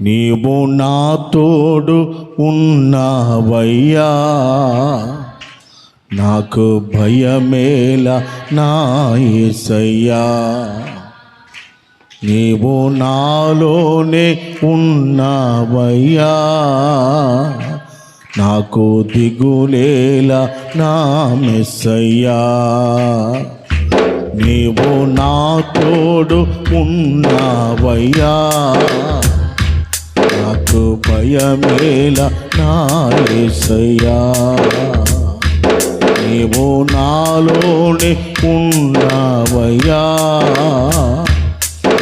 నీవు నా తోడు ఉన్నావయ్యా. నాకు భయమేల నాయసయ్యా నీవు నాలోనే ఉన్నావయ్యా. నాకు దిగులేల నా మెస్సయ్యా. నీవు నా తోడు ఉన్నావయ్యా. నాకు భయమేల నా నీవు నాలోనే ఉన్నావయ్యా.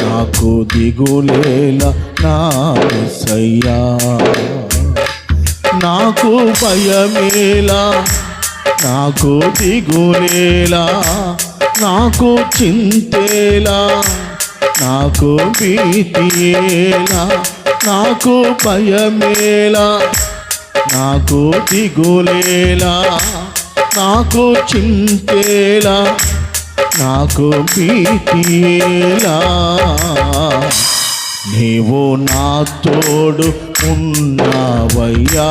నాకు దిగులేల నాయసయ్యా నాకు భయమేలా నాకు దిగులేలా నాకు చింతేలా నాకు భీతియేలా. నాకు భయమేలా నాకు దిగులేలా నాకు చింతేలా నాకు భీతియేలా నీవు నా తోడు ఉన్నావయ్యా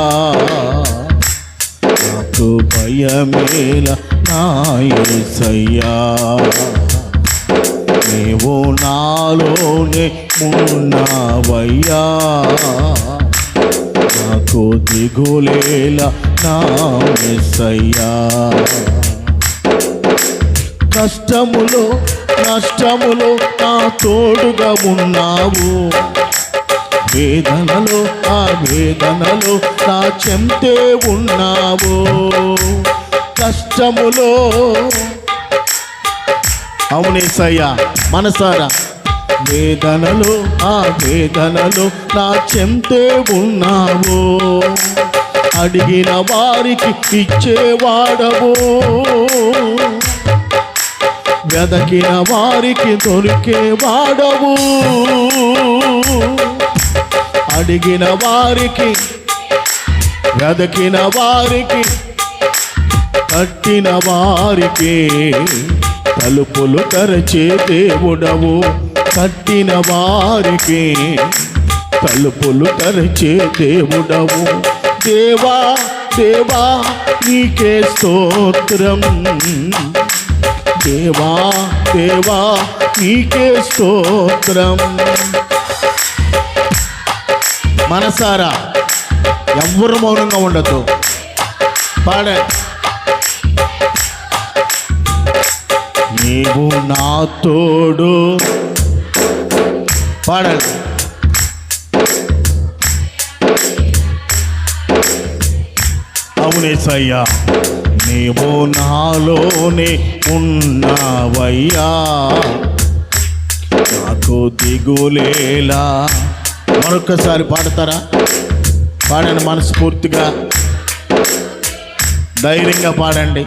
నాకు భయమేల నాయసయ్యా నీవు నాలోనే ఉన్నావయ్యా నాకు దిగులేలా నా యేసయ్యా కష్టములో నష్టములో నా తోడుగా ఉన్నావు. వేదనలో ఆ వేదనలో నా చెంతే ఉన్నావు. కష్టములో అవునేసయ్యా మనసారా? వేదనలు ఆ వేదనలు నా చెంతే ఉన్నావు? అడిగిన వారికి ఇచ్చేవాడవు? వెదకిన వారికి దొరికే వాడవు అడిగిన వారికి వెదకిన వారికి కట్టిన వారికి తలుపులు తెరచే దేవుడవు. కట్టిన వారికి తలుపులు తెరచే దేవుడవు. దేవా దేవా నీకే స్తోత్రం. దేవా దేవా నీకే స్తోత్రం. మనసారా ఎవ్వరు మౌనంగా ఉండదు పాడ నీవు నా తోడు పాడండి అవునేసయ్యా నీవు నాలోనే ఉన్నావయ్యా. నాకు దిగులేలా. మరొకసారి పాడతారా? పాడండి మనస్ఫూర్తిగా. ధైర్యంగా పాడండి.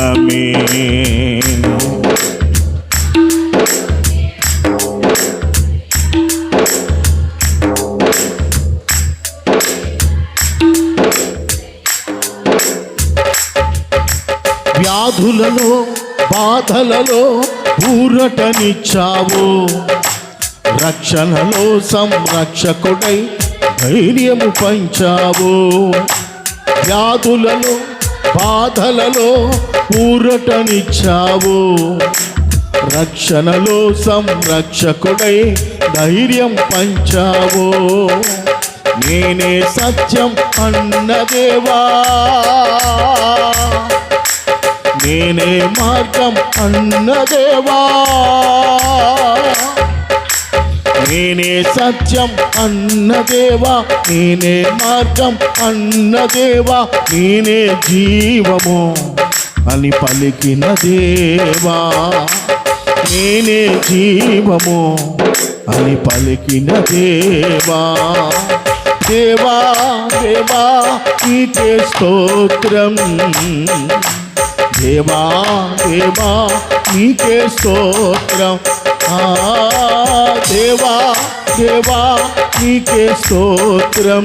అమీన్ వ్యాధులలో బాధలలో ఊరటనిచ్చావు. రక్షణలో సంరక్షకుడై ధైర్యము పంచావు. వ్యాధులలో బాధలలో ఊరటనిచ్చావు. రక్షణలో సంరక్షకుడై ధైర్యం పంచావు. నేనే సత్యం అన్నదేవా. నేనే మార్గం అన్నదేవా. నేనే సత్యం అన్నదేవా. నేనే మార్గం అన్నదేవా. నేనే జీవము. అని పలికిన దేవా నేనే జీవము అని పలికిన దేవా. దేవా దేవా నీకే స్తోత్రం. దేవా దేవా నీకే స్తోత్రం. దేవా దేవా నీకే స్తోత్రం.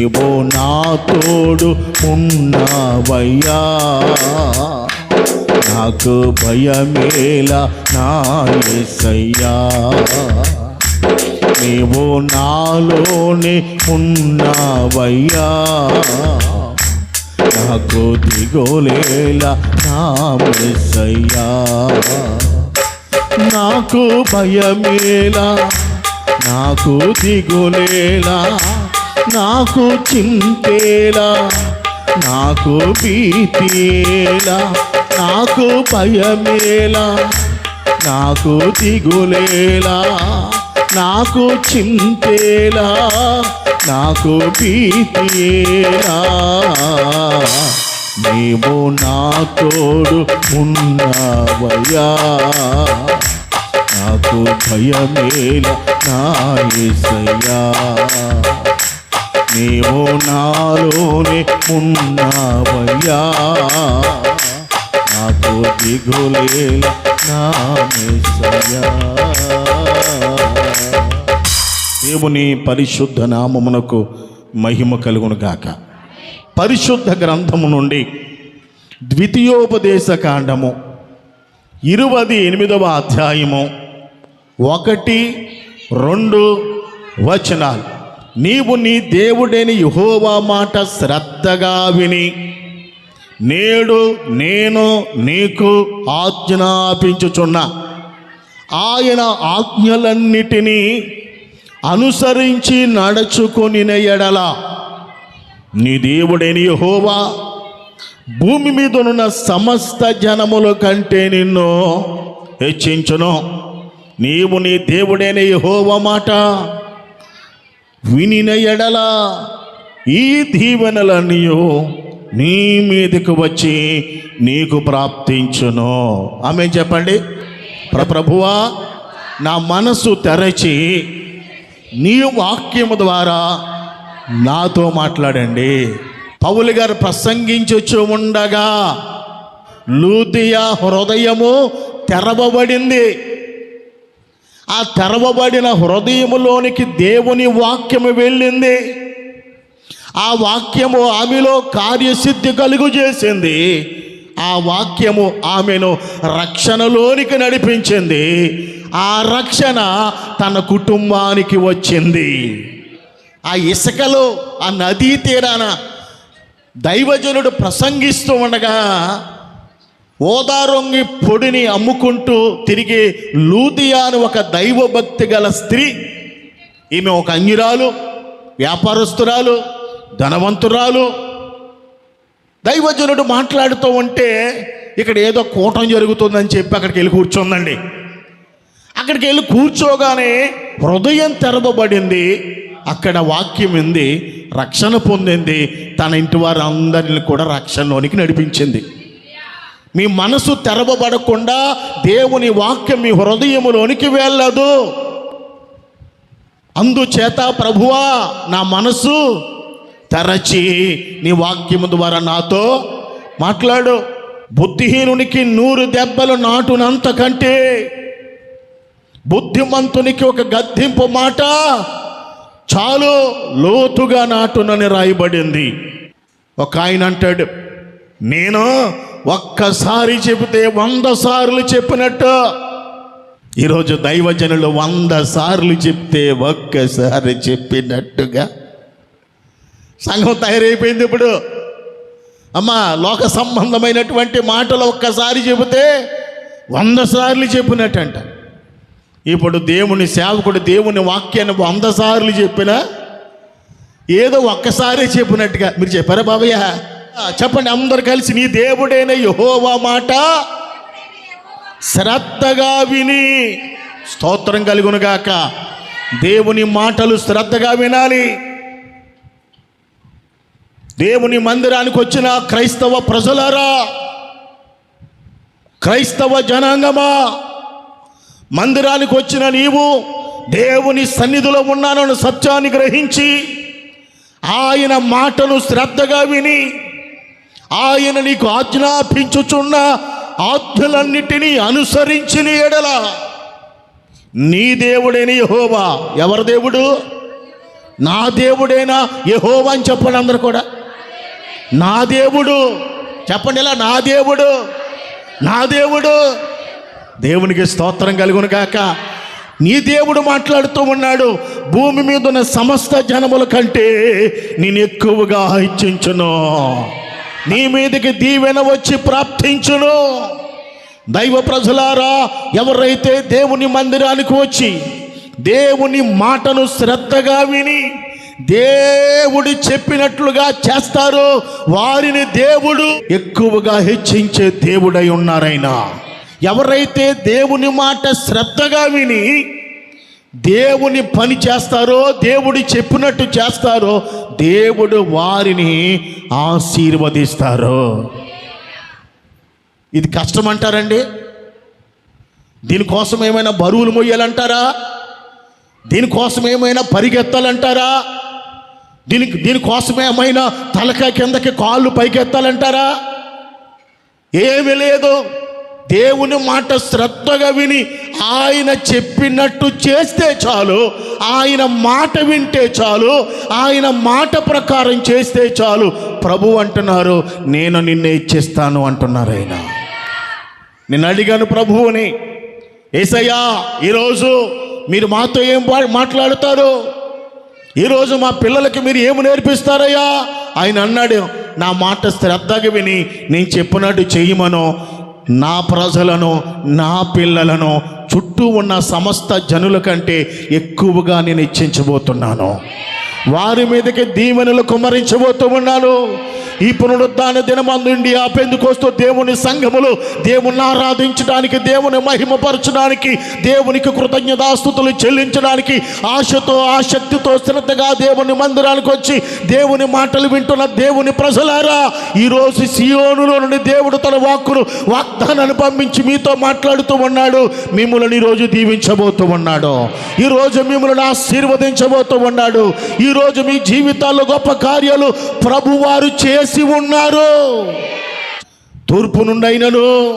నీవు నా తోడు ఉన్నావయ్యా. నాకు భయమేలా నా యేసయ్యా నీవు నాలోనే ఉన్నావయ్యా. నాకు దిగోలేలా నా మెస్సయ్యా నాకు భయమేలా నాకు దిగులేలా నాకు చింతేలా నాకు భీతేలా నాకు భయమేలా నాకు దిగులేలా నాకు చింతేలా నాకు భీతేలా నీవు నా తోడు ఉన్నావయ్యా నాకు భయమేలా నా ఏసయ్యా. నీవు నాలోనే ఉన్నావయ్యా. నాకు దిగులేల నా దేవుని పరిశుద్ధ నామమునకు మహిమ కలుగును గాక. పరిశుద్ధ గ్రంథము నుండి ద్వితీయోపదేశ కాండము ఇరువది ఎనిమిదవ అధ్యాయము ఒకటి రెండు వచనాలు. నీవు నీ దేవుడేని యహోవా మాట శ్రద్ధగా విని నేడు నేను నీకు ఆజ్ఞాపించుచున్నా ఆయన ఆజ్ఞలన్నిటినీ అనుసరించి నడుచుకొని ఎడల. నీ దేవుడేని యెహోవా భూమి మీదనున్న సమస్త జనముల కంటే నిన్ను హెచ్చించును. నీవు నీ దేవుడైన యెహోవా మాట వినిన ఎడల ఈ దీవెనలన్నీ నీ మీదకు వచ్చి నీకు ప్రాప్తించును. ఆమె చెప్పండి? ప్రభువా నా మనసు తెరచి నీ వాక్యము ద్వారా నాతో మాట్లాడండి. పౌలు గారు ప్రసంగించొచ్చు ఉండగా లూదియా హృదయము తెరవబడింది. ఆ తెరవబడిన హృదయములోనికి దేవుని వాక్యము వెళ్ళింది. ఆ వాక్యము ఆమెలో కార్యసిద్ధి కలుగు చేసింది. ఆ వాక్యము ఆమెను రక్షణలోనికి నడిపించింది. ఆ రక్షణ తన కుటుంబానికి వచ్చింది. ఆ ఇసుకలో ఆ నదీ తీరాన దైవజనుడు ప్రసంగిస్తూ ఉండగా ఓదారొంగి పొడిని అమ్ముకుంటూ తిరిగి లూదియా అని ఒక దైవభక్తి గల స్త్రీ. ఈమె ఒక అంగిరాలు వ్యాపారస్తురాలు ధనవంతురాలు. దైవజనుడు మాట్లాడుతూ ఉంటే ఇక్కడ ఏదో కూటం జరుగుతుందని చెప్పి అక్కడికి వెళ్ళి కూర్చోందండి. అక్కడికి వెళ్ళి కూర్చోగానే హృదయం తెరవబడింది. అక్కడ వాక్యం ఉంది రక్షణ పొందింది. తన ఇంటి వారందరిని కూడా రక్షణలోనికి నడిపించింది. మీ మనసు తెరవబడకుండా దేవుని వాక్యం మీ హృదయములోనికి వెళ్ళదు. అందుచేత ప్రభువా నా మనసు తెరచి నీ వాక్యము ద్వారా నాతో మాట్లాడు. బుద్ధిహీనునికి నూరు దెబ్బలు నాటునంత కంటే బుద్ధిమంతునికి ఒక గద్దింపు మాట చాలు లోతుగా నాటునని రాయబడింది. ఒక ఆయన అంటాడు నేను ఒక్కసారి చెబితే వంద సార్లు చెప్పినట్టు. ఈరోజు దైవజనులు వంద సార్లు చెప్తే ఒక్కసారి చెప్పినట్టుగా. సంఘం తయారైపోయింది ఇప్పుడు. అమ్మా లోక సంబంధమైనటువంటి మాటలు ఒక్కసారి చెబితే వంద సార్లు చెప్పినట్టంట. ఇప్పుడు దేవుని సేవకుడు దేవుని వాక్యాన్ని వంద సార్లు చెప్పినా ఏదో ఒక్కసారి చెప్పినట్టుగా. మీరు చెప్పారా బాబయ్య? చెప్పండి అందరు కలిసి నీ దేవుడైన యహోవా మాట శ్రద్ధగా విని. స్తోత్రం కలుగునుగాక. దేవుని మాటలు శ్రద్ధగా వినాలి. దేవుని మందిరానికి వచ్చిన క్రైస్తవ ప్రజలారా క్రైస్తవ జనాంగమా మందిరానికి వచ్చిన నీవు దేవుని సన్నిధిలో ఉన్నానని సత్యాన్ని గ్రహించి ఆయన మాటను శ్రద్ధగా విని ఆయన నీకు ఆజ్ఞాపించుచున్న ఆజ్ఞలన్నిటినీ అనుసరించిన ఎడల. నీ దేవుడేని యహోవా. ఎవరి దేవుడు? నా దేవుడేనా యహోవా అని చెప్పండి అందరు కూడా. నా దేవుడు. చెప్పండి ఇలా నా దేవుడు. నా దేవుడు. దేవునికి స్తోత్రం కలుగును కాక నీ దేవుడు మాట్లాడుతూ ఉన్నాడు. భూమి మీద ఉన్న సమస్త జనముల కంటే నేను ఎక్కువగా హెచ్చించును. నీ మీదకి దీవెన వచ్చి ప్రాప్తించును. దైవ ప్రజలారా ఎవరైతే దేవుని మందిరానికి వచ్చి దేవుని మాటను శ్రద్ధగా విని దేవుడు చెప్పినట్లుగా చేస్తారో వారిని దేవుడు ఎక్కువగా హెచ్చించే దేవుడై ఉన్నారైనా. ఎవరైతే దేవుని మాట శ్రద్ధగా విని దేవుని పని చేస్తారో దేవుడు చెప్పినట్టు చేస్తారో దేవుడు వారిని ఆశీర్వదిస్తారు. ఇది కష్టం అంటారండి దీనికోసం ఏమైనా బరువులు మొయ్యాలంటారా? దీనికోసం ఏమైనా పరిగెత్తాలంటారా? దీనికి దీనికోసం ఏమైనా తలకాయ కిందకి కాళ్ళు పైకెత్తాలంటారా? ఏమీ లేదు. దేవుని మాట శ్రద్ధగా విని ఆయన చెప్పినట్టు చేస్తే చాలు ఆయన మాట వింటే చాలు ఆయన మాట ప్రకారం చేస్తే చాలు. ప్రభు అంటున్నారు నేను నిన్నే ఇచ్చేస్తాను అంటున్నారు ఆయన. నేను అడిగాను ప్రభువుని ఏసయ్యా ఈరోజు మీరు మాతో ఏం మాట్లాడుతారు? ఈరోజు మా పిల్లలకి మీరు ఏమి నేర్పిస్తారయ్యా? ఆయన అన్నాడు నా మాట శ్రద్ధగా విని నేను చెప్పినట్టు చేయమను. నా ప్రజలను నా పిల్లలను చుట్టూ ఉన్న సమస్త జనుల కంటే ఎక్కువగా నేను ఇచ్చించబోతున్నాను. వారి మీదకి దీవెనలు కుమరించబోతూ ఉన్నాను. ఈ పునరుద్ధాన దినమందుండి ఆ పెందుకొస్తూ దేవుని సంఘములు దేవుని ఆరాధించడానికి దేవుని మహిమపరచడానికి దేవునికి కృతజ్ఞతాస్థుతులు చెల్లించడానికి ఆశతో ఆసక్తితో శ్రద్ధగా దేవుని మందిరానికి వచ్చి దేవుని మాటలు వింటున్న దేవుని ప్రజలారా ఈరోజు సియోనులో నుండి దేవుడు తన వాక్కును వాగ్దానాన్ని పంపించి మీతో మాట్లాడుతూ ఉన్నాడు. మిమ్మల్ని ఈరోజు దీవించబోతూ ఉన్నాడు. ఈరోజు మిమ్మల్ని ఆశీర్వదించబోతూ ఉన్నాడు. ఈరోజు మీ జీవితాల్లో గొప్ప కార్యాలు ప్రభువారు చేసి ఉన్నారు. తూర్పు నుండైనను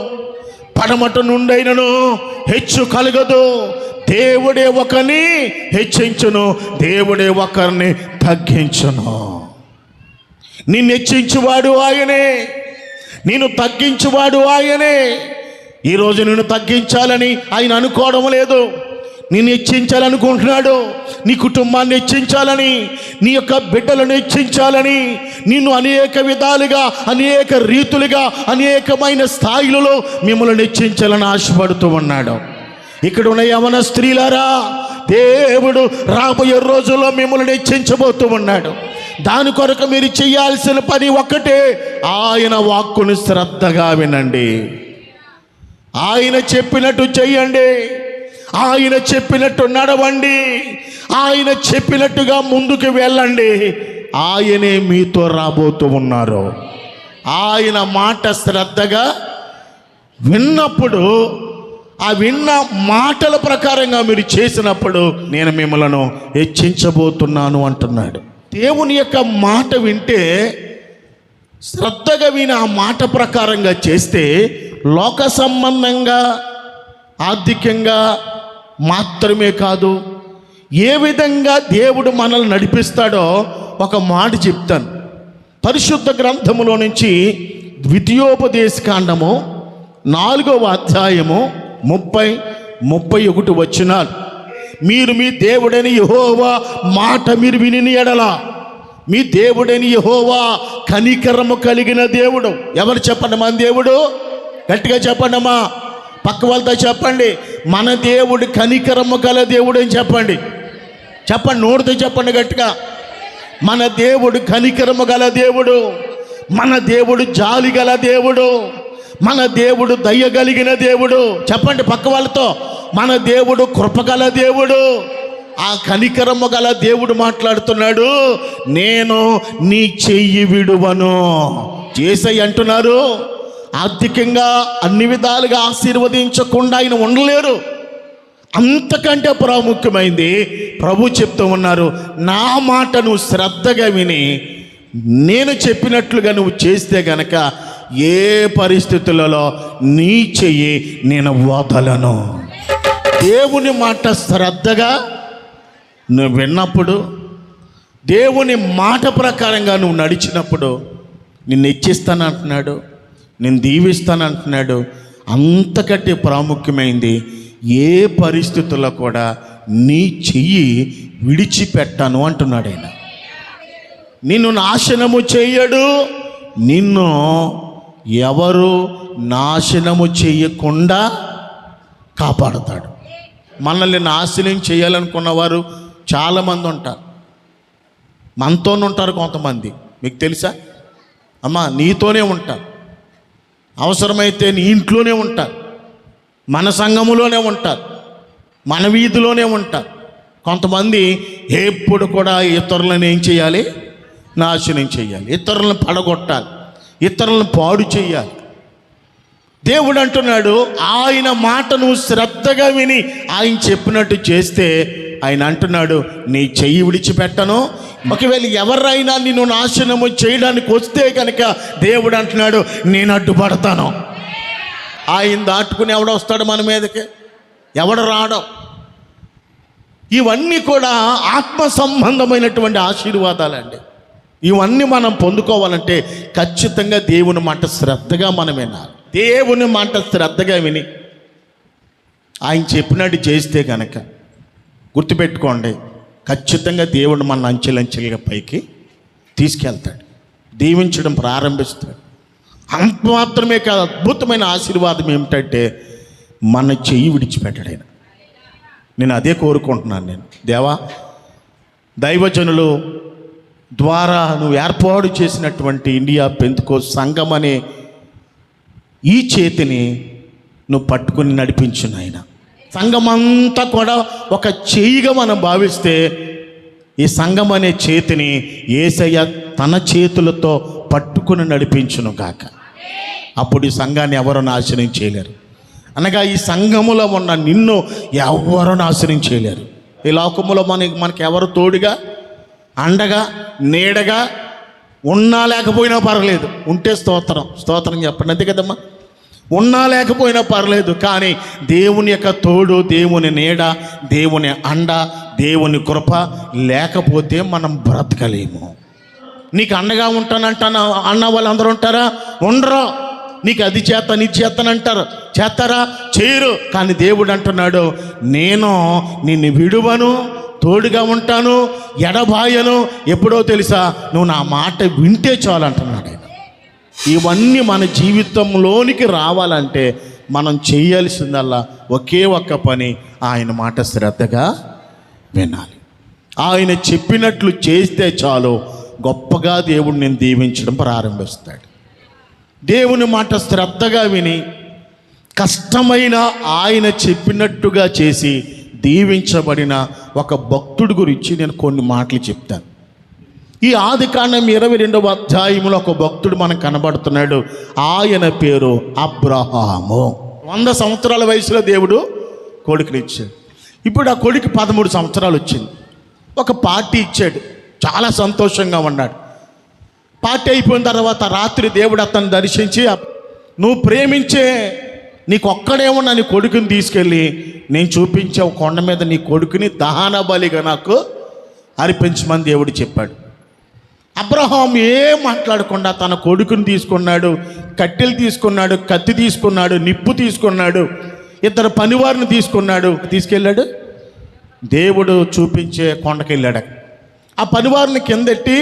పడమట నుండైనను హెచ్చు కలగదు. దేవుడే ఒకరిని హెచ్చించును దేవుడే ఒకరిని తగ్గించును. నిన్ను హెచ్చించువాడు ఆయనే నేను తగ్గించువాడు ఆయనే. ఈరోజు నేను తగ్గించాలని ఆయన అనుకోవడం లేదు. నిన్ను హెచ్చించాలనుకుంటున్నాడు నీ కుటుంబాన్ని హెచ్చించాలని నీ యొక్క బిడ్డలను హెచ్చించాలని నిన్ను అనేక విధాలుగా అనేక రీతులుగా అనేకమైన స్థాయిలలో మిమ్మల్ని హెచ్చించాలని ఆశపడుతూ ఉన్నాడు. ఇక్కడ ఉన్న యవన స్త్రీలారా దేవుడు రాబోయే రోజుల్లో మిమ్మల్ని హెచ్చించబోతూ ఉన్నాడు. దాని కొరకు మీరు చేయాల్సిన పని ఒక్కటే ఆయన వాక్కును శ్రద్ధగా వినండి. ఆయన చెప్పినట్టు చెయ్యండి ఆయన చెప్పినట్టు నడవండి. ఆయన చెప్పినట్టుగా ముందుకు వెళ్ళండి. ఆయనే మీతో రాబోతూ ఉన్నారు. ఆయన మాట శ్రద్ధగా విన్నప్పుడు ఆ విన్న మాటల ప్రకారంగా మీరు చేసినప్పుడు నేను మిమ్మలను హెచ్చించబోతున్నాను అంటున్నాడు. దేవుని యొక్క మాట వింటే శ్రద్ధగా విని ఆ మాట ప్రకారంగా చేస్తే లోక సంబంధంగా ఆర్థికంగా మాత్రమే కాదు ఏ విధంగా దేవుడు మనల్ని నడిపిస్తాడో ఒక మాట చెప్తాను. పరిశుద్ధ గ్రంథములో నుంచి ద్వితీయోపదేశ కాండము నాలుగవ అధ్యాయము ముప్పై ముప్పై ఒకటి వచ్చినాలు మీరు మీ దేవుడని యహోవా మాట మీరు విని ఎడల. మీ దేవుడని యహోవా కనికరము కలిగిన దేవుడు. ఎవరు చెప్పండి మా దేవుడు? గట్టిగా చెప్పండి పక్క వాళ్ళతో చెప్పండి. మన దేవుడు కనికరము గల దేవుడు అని చెప్పండి. చెప్పండి నోటితో చెప్పండి గట్టిగా. మన దేవుడు కనికరము గల దేవుడు మన దేవుడు జాలి గల దేవుడు మన దేవుడు దయ్య కలిగిన దేవుడు. చెప్పండి పక్క వాళ్ళతో. మన దేవుడు కృపగల దేవుడు ఆ కనికరము గల దేవుడు మాట్లాడుతున్నాడు. నేను నీ చెయ్యి విడువను. చేసై అంటున్నారు. ఆర్థికంగా అన్ని విధాలుగా ఆశీర్వదించకుండా ఆయన ఉండలేరు. అంతకంటే ప్రాముఖ్యమైంది ప్రభు చెప్తూ ఉన్నారు నా మాట నువ్వు శ్రద్ధగా విని నేను చెప్పినట్లుగా నువ్వు చేస్తే గనక ఏ పరిస్థితులలో నీ చెయ్యి నేను వదలను. దేవుని మాట శ్రద్ధగా నువ్వు విన్నప్పుడు దేవుని మాట ప్రకారంగా నువ్వు నడిచినప్పుడు నిన్ను హెచ్చిస్తానంటున్నాడు. నేను దీవిస్తానంటున్నాడు. అంతకంటే ప్రాముఖ్యమైంది ఏ పరిస్థితుల్లో కూడా నీ చెయ్యి విడిచిపెట్టాను అంటున్నాడు ఆయన. నిన్ను నాశనము చేయడు. నిన్ను ఎవరు నాశనము చేయకుండా కాపాడుతాడు. మనల్ని నాశనం చేయాలనుకున్న వారు చాలామంది ఉంటారు. మనతోనే ఉంటారు కొంతమంది. మీకు తెలుసా? అమ్మా నీతోనే ఉంటారు. అవసరమైతే నీ ఇంట్లోనే ఉంటారు మన సంఘములోనే ఉంటారు మన వీధిలోనే ఉంటారు కొంతమంది ఎప్పుడు కూడా ఇతరులను ఏం చేయాలి? నాశనం చేయాలి. ఇతరులను పడగొట్టాలి. ఇతరులను పాడు చేయాలి. దేవుడు అంటున్నాడు ఆయన మాటను శ్రద్ధగా విని ఆయన చెప్పినట్టు చేస్తే ఆయన అంటున్నాడు నీ చెయ్యి విడిచిపెట్టను. ఒకవేళ ఎవరైనా నిన్ను నాశనము చేయడానికి వస్తే కనుక దేవుడు అంటున్నాడు నేను అడ్డుపడతాను. ఆయన దాటుకుని ఎవడొస్తాడు మన మీదకి? ఎవడు రావడం ఇవన్నీ కూడా ఆత్మ సంబంధమైనటువంటి ఆశీర్వాదాలండి. ఇవన్నీ మనం పొందుకోవాలంటే ఖచ్చితంగా దేవుని మాట శ్రద్ధగా మనం వినాలి. దేవుని మాట శ్రద్ధగా విని ఆయన చెప్పినట్టు చేస్తే కనుక గుర్తుపెట్టుకోండి ఖచ్చితంగా దేవుడు మన అంచెలంచెలుగా పైకి తీసుకెళ్తాడు. దీవించడం ప్రారంభిస్తాడు. అంత మాత్రమే కాదు అద్భుతమైన ఆశీర్వాదం ఏమిటంటే మన చెయ్యి విడిచిపెట్టడైన నేను అదే కోరుకుంటున్నాను నేను. దేవా దైవజనులు ద్వారా నువ్వు ఏర్పాటు చేసినటువంటి ఇండియా పెంతుకో సంఘం అనే ఈ చేతిని నువ్వు పట్టుకుని నడిపించు నాయన. సంఘమంతా కూడా ఒక చేయిగా మనం భావిస్తే ఈ సంఘం అనే చేతిని ఏసయ్య తన చేతులతో పట్టుకుని నడిపించును కాక అప్పుడు ఈ సంఘాన్ని ఎవరు నాశనం చేయలేరు. అనగా ఈ సంఘములో ఉన్న నిన్ను ఎవరు నాశనం చేయలేరు. ఈ లోకములో మనకి మనకి ఎవరు తోడుగా అండగా నీడగా ఉన్నా లేకపోయినా పర్వాలేదు. ఉంటే స్తోత్రం. స్తోత్రం చెప్పండి అంతే కదమ్మా. ఉన్నా లేకపోయినా పర్లేదు కానీ దేవుని యొక్క తోడు దేవుని నీడ దేవుని అండ దేవుని కృప లేకపోతే మనం బ్రతకలేము. నీకు అండగా ఉంటానంటాను అన్న వాళ్ళందరూ ఉంటారా? ఉండరు. నీకు అది చేత నీ చేతనంటారు చేస్తారా? చేయరు. కానీ దేవుడు అంటున్నాడు నేను నిన్ను విడువను తోడుగా ఉంటాను ఎడబాయను. ఎప్పుడో తెలుసా? నువ్వు నా మాట వింటే చాలు అంటున్నాడు ఆయన. ఇవన్నీ మన జీవితంలోనికి రావాలంటే మనం చేయాల్సిందల్లా ఒకే ఒక్క పని ఆయన మాట శ్రద్ధగా వినాలి. ఆయన చెప్పినట్లు చేస్తే చాలు గొప్పగా దేవుడు నేను దీవించడం ప్రారంభిస్తాడు. దేవుని మాట శ్రద్ధగా విని కష్టమైన ఆయన చెప్పినట్టుగా చేసి దీవించబడిన ఒక భక్తుడి గురించి నేను కొన్ని మాటలు చెప్తాను. ఈ ఆది కాండం ఇరవై రెండవ అధ్యాయంలో ఒక భక్తుడు మనకు కనబడుతున్నాడు. ఆయన పేరు అబ్రహాము. వంద సంవత్సరాల వయసులో దేవుడు కొడుకునిచ్చాడు ఇప్పుడు ఆ కొడుకు పదమూడు సంవత్సరాలు వచ్చింది. ఒక పార్టీ ఇచ్చాడు. చాలా సంతోషంగా ఉన్నాడు. పార్టీ అయిపోయిన తర్వాత రాత్రి దేవుడు అతను దర్శించి నువ్వు ప్రేమించే నీకు ఒక్కడేమో ఉన్న నీ కొడుకుని తీసుకెళ్ళి నేను చూపించే ఒక కొండ మీద నీ కొడుకుని దహన బలిగా నాకు అర్పించమని దేవుడు చెప్పాడు. అబ్రహాం ఏం మాట్లాడకుండా తన కొడుకుని తీసుకున్నాడు కట్టెలు తీసుకున్నాడు కత్తి తీసుకున్నాడు నిప్పు తీసుకున్నాడు ఇద్దరు పనివారిని తీసుకున్నాడు. తీసుకెళ్ళాడు. దేవుడు చూపించే కొండకెళ్ళాడు ఆ పనివారిని కిందెట్టి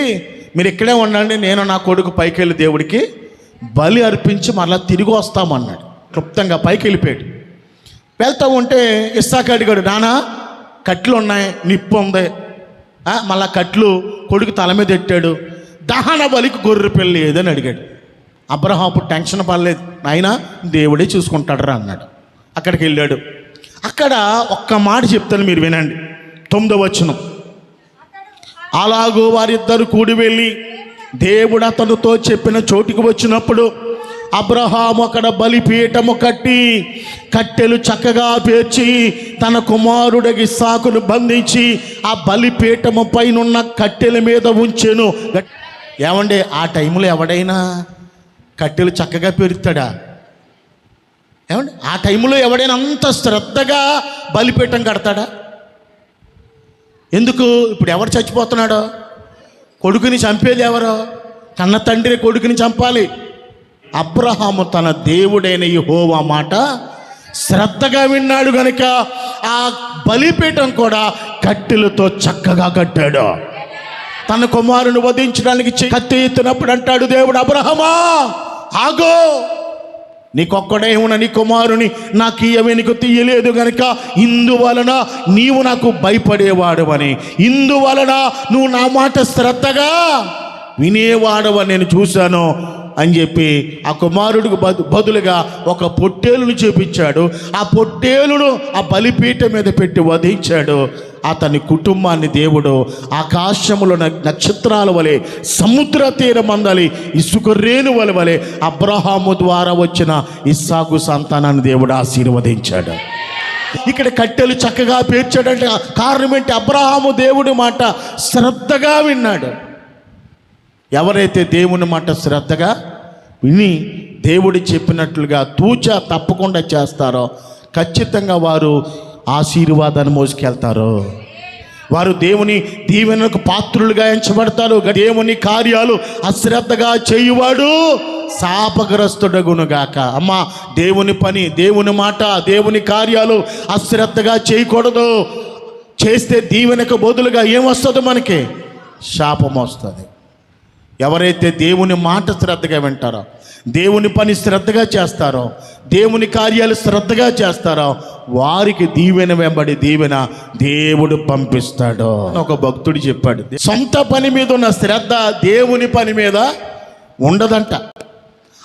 మీరు ఇక్కడే ఉండండి నేను నా కొడుకు పైకి వెళ్ళి దేవుడికి బలి అర్పించి మరలా తిరిగి వస్తామన్నాడు క్లుప్తంగా పైకి వెళ్ళిపోయాడు. వెళ్తా ఉంటే ఇస్సాక అడిగాడు నానా కట్లు ఉన్నాయి నిప్పు ఉంది మళ్ళా కట్లు కొడుకు తల మీద ఎట్టాడు? దహన బలికి గొర్రె పెళ్ళి ఏదని అడిగాడు. అబ్రహం అప్పుడు టెన్షన్ పడలేదు. నాయన దేవుడే చూసుకుంటాడరా అన్నాడు. అక్కడికి వెళ్ళాడు. అక్కడ ఒక్క మాట చెప్తాను మీరు వినండి. తొమ్మిదో వచనం. అలాగూ వారిద్దరు కూడి వెళ్ళి దేవుడు అతనితో చెప్పిన చోటుకి వచ్చినప్పుడు అబ్రహాము అక్కడ బలిపీఠము కట్టి కట్టెలు చక్కగా పేర్చి తన కుమారుడికి సాకును బంధించి ఆ బలిపీఠము పైనున్న కట్టెల మీద ఉంచెను. ఏమండి ఆ టైంలో ఎవడైనా కట్టెలు చక్కగా పెరుతాడా ఏమండి ఆ టైంలో ఎవడైనా అంత శ్రద్ధగా బలిపీఠం కడతాడా? ఎందుకు? ఇప్పుడు ఎవరు చచ్చిపోతున్నాడో? కొడుకుని చంపేది ఎవరో? కన్న తండ్రి కొడుకుని చంపాలి. అబ్రహాము తన దేవుడైన యహోవా మాట శ్రద్ధగా విన్నాడు గనుక ఆ బలిపీఠం కూడా కట్టెలతో చక్కగా కట్టాడు. తన కుమారుని వధించడానికి కత్తి ఎత్తినప్పుడు అంటాడు దేవుడు అబ్రహమా ఆగో! నీకొక్కడే ఉన్న నీ కుమారుని నాకు ఇయ్యవే నీకు తీయలేదు గనుక ఇందువలన నీవు నాకు భయపడేవాడు అని ఇందువలన నువ్వు నా మాట శ్రద్ధగా వినేవాడవని నేను చూశాను. అని చెప్పి ఆ కుమారుడికి బదు బదులుగా ఒక పొట్టేలును చూపించాడు. ఆ పొట్టేలును ఆ బలిపీఠ మీద పెట్టి వధించాడు. అతని కుటుంబాన్ని దేవుడు ఆకాశములో నక్షత్రాల వలె సముద్ర తీరమందలి ఇసుక రేణు వల వలె అబ్రహాము ద్వారా వచ్చిన ఇస్సాకు సంతానాన్ని దేవుడు ఆశీర్వదించాడు. ఇక్కడ కట్టెలు చక్కగా పేర్చాడంటే. కారణం ఏంటి? అబ్రహాము దేవుడి మాట శ్రద్ధగా విన్నాడు. ఎవరైతే దేవుని మాట శ్రద్ధగా విని దేవుడు చెప్పినట్లుగా తూచ తప్పకుండా చేస్తారో ఖచ్చితంగా వారు ఆశీర్వాదాన్ని మోసుకెళ్తారు. వారు దేవుని దీవెనకు పాత్రులుగా ఎంచబడతారు. దేవుని కార్యాలు అశ్రద్ధగా చేయువాడు శాపగ్రస్తుడగునుగాక. అమ్మా దేవుని పని దేవుని మాట దేవుని కార్యాలు అశ్రద్ధగా చేయకూడదు. చేస్తే దీవెనకు బదులుగా ఏమొస్తుంది మనకి? శాపం వస్తుంది. ఎవరైతే దేవుని మాట శ్రద్ధగా వింటారో దేవుని పని శ్రద్ధగా చేస్తారో దేవుని కార్యాలు శ్రద్ధగా చేస్తారో వారికి దీవెన వెంబడి దీవెన దేవుడు పంపిస్తాడు. ఒక భక్తుడు చెప్పాడు సొంత పని మీద ఉన్న శ్రద్ధ దేవుని పని మీద ఉండదంట.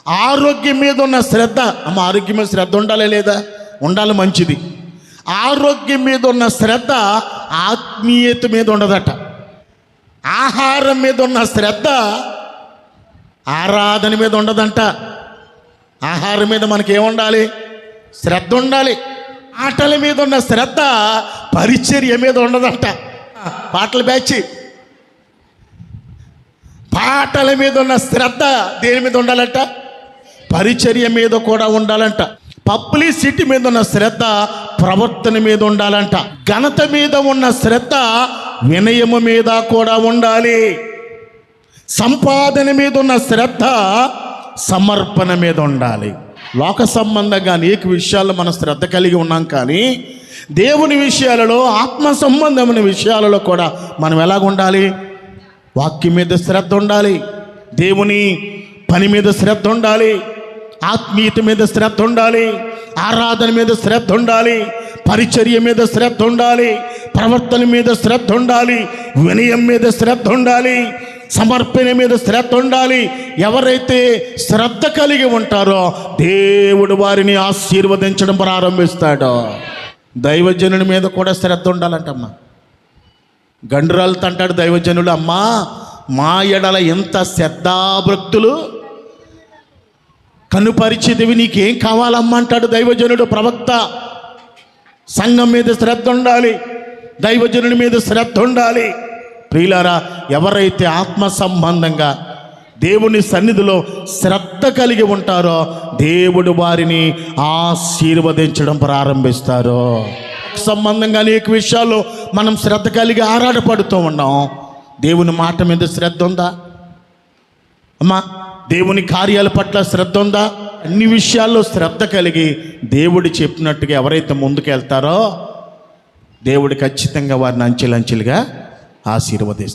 ఆరోగ్యం మీద ఉన్న శ్రద్ధ అమ్మ ఆరోగ్యం మీద శ్రద్ధ ఉండాలి లేదా? ఉండాలి మంచిది. ఆరోగ్యం మీద ఉన్న శ్రద్ధ ఆత్మీయత మీద ఉండదట. ఆహారం మీద ఉన్న శ్రద్ధ ఆరాధన మీద ఉండదంట. ఆహారం మీద మనకి ఏముండాలి శ్రద్ధ ఉండాలి. ఆటల మీద ఉన్న శ్రద్ధ పరిచర్య మీద ఉండదంట. పాటల బ్యాచ్. పాటల మీద ఉన్న శ్రద్ధ దేని మీద ఉండాలంట? పరిచర్య మీద కూడా ఉండాలంట. పబ్లిసిటీ మీద ఉన్న శ్రద్ధ ప్రవర్తన మీద ఉండాలంట. ఘనత మీద ఉన్న శ్రద్ధ వినయము మీద కూడా ఉండాలి. సంపాదన మీద ఉన్న శ్రద్ధ సమర్పణ మీద ఉండాలి. లోక సంబంధంగా అనేక విషయాల్లో మనం శ్రద్ధ కలిగి ఉన్నాం కానీ దేవుని విషయాలలో ఆత్మ సంబంధమైన విషయాలలో కూడా మనం ఎలాగ ఉండాలి? వాక్యం మీద శ్రద్ధ ఉండాలి. దేవుని పని మీద శ్రద్ధ ఉండాలి. ఆత్మీయత మీద శ్రద్ధ ఉండాలి. ఆరాధన మీద శ్రద్ధ ఉండాలి పరిచర్య మీద శ్రద్ధ ఉండాలి ప్రవర్తన మీద శ్రద్ధ ఉండాలి వినయం మీద శ్రద్ధ ఉండాలి సమర్పణ మీద శ్రద్ధ ఉండాలి. ఎవరైతే శ్రద్ధ కలిగి ఉంటారో దేవుడు వారిని ఆశీర్వదించడం ప్రారంభిస్తాడో. దైవజనుని మీద కూడా శ్రద్ధ ఉండాలంటమ్మా. గండ్రాలతో అంటాడు దైవజనుడు అమ్మా మా ఎడల ఎంత శ్రద్ధాభక్తులు కనుపరిచేదివి నీకేం కావాలమ్మా అంటాడు దైవజనుడు ప్రవక్త. సంఘం మీద శ్రద్ధ ఉండాలి. దైవజనుడి మీద శ్రద్ధ ఉండాలి. ప్రియులారా ఎవరైతే ఆత్మ సంబంధంగా దేవుని సన్నిధిలో శ్రద్ధ కలిగి ఉంటారో దేవుడు వారిని ఆశీర్వదించడం ప్రారంభిస్తారు. సంబంధంగా అనేక విషయాల్లో మనం శ్రద్ధ కలిగి ఆరాటపడుతూ ఉన్నాం. దేవుని మాట మీద శ్రద్ధ ఉందా? అమ్మా దేవుని కార్యాల పట్ల శ్రద్ధ ఉందా? అన్ని విషయాల్లో శ్రద్ధ కలిగి దేవుడు చెప్పినట్టుగా ఎవరైతే ముందుకెళ్తారో దేవుడు ఖచ్చితంగా వారిని అంచెలంచెలుగా ఆశీర్వదిస్తారు.